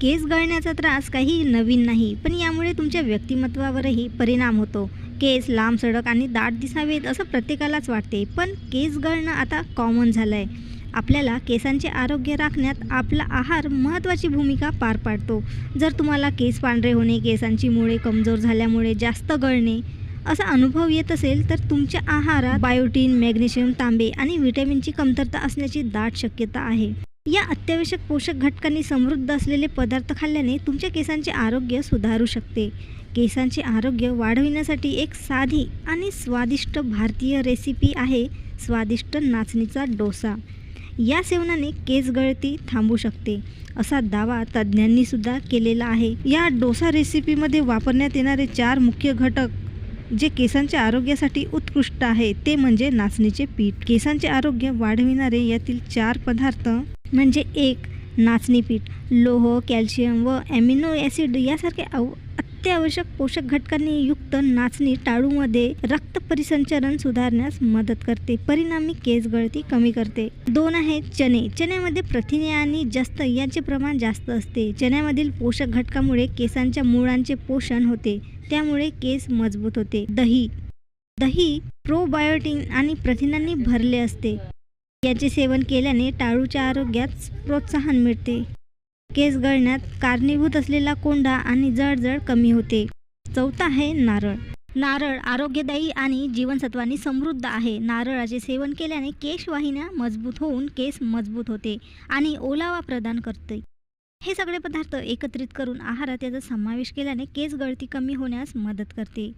केस गळण्याचा त्रास काही नवीन नाही पण यामुळे तुमच्या व्यक्तिमत्वावरही परिणाम होतो. केस लांब सडक आणि दाट दिसावेत असं प्रत्येकालाच वाटते पण केस गळणं आता कॉमन झालं आहे आपल्याला केसांचे आरोग्य राखण्यात आपला आहार महत्त्वाची भूमिका पार पाडतो. जर तुम्हाला केस पांढरे होणे केसांची मुळे कमजोर झाल्यामुळे जास्त गळणे असा अनुभव येत असेल तर तुमच्या आहारात बायोटीन मॅग्नेशियम तांबे आणि व्हिटॅमिनची कमतरता असण्याची दाट शक्यता आहे. या अत्यावश्यक पोषक घटकांनी समृद्ध असलेले पदार्थ खाल्ल्याने तुमच्या केसांचे आरोग्य सुधारू शकते. केसांचे आरोग्य वाढविण्यासाठी एक साधी आणि स्वादिष्ट भारतीय रेसिपी आहे स्वादिष्ट नाचणीचा डोसा. या सेवनाने केस गळती थांबू शकते. असा दावा तज्ज्ञांनी सुद्धा केलेला आहे. या डोसा रेसिपीमध्ये वापरण्यात येणारे चार मुख्य घटक जे केसांच्या आरोग्यासाठी उत्कृष्ट आहे ते म्हणजे नाचणीचे पीठ. केसांचे आरोग्य वाढविणारे यातील चार पदार्थ म्हणजे एक नाचणी पीठ लोह कॅल्शियम व ॲमिनो ॲसिड यासारखे अव अत्यावश्यक पोषक घटकांनी युक्त नाचणी टाळूमध्ये रक्त परिसंचरण सुधारण्यास मदत करते. परिणामी केस गळती कमी करते. दोन आहे चणे. चण्यामध्ये प्रथिने आणि जस्त यांचे प्रमाण जास्त असते. चण्यामधील पोषक घटकामुळे केसांच्या मुळांचे पोषण होते. त्यामुळे केस मजबूत होते. दही. दही प्रोबायोटिन आणि प्रथिनांनी भरले असते. याचे सेवन केल्याने टाळूच्या आरोग्यात प्रोत्साहन मिळते. केस गळण्यात कारणीभूत असलेला कोंडा आणि जळजळ कमी होते. चौथा आहे नारळ. नारळ आरोग्यदायी आणि जीवनसत्वांनी समृद्ध आहे. नारळाचे सेवन केल्याने केशवाहिन्या मजबूत होऊन केस मजबूत होते आणि ओलावा प्रदान करते. हे सगळे पदार्थ एकत्रित करून आहारात याचा समावेश केल्याने केस गळती कमी होण्यास मदत करते.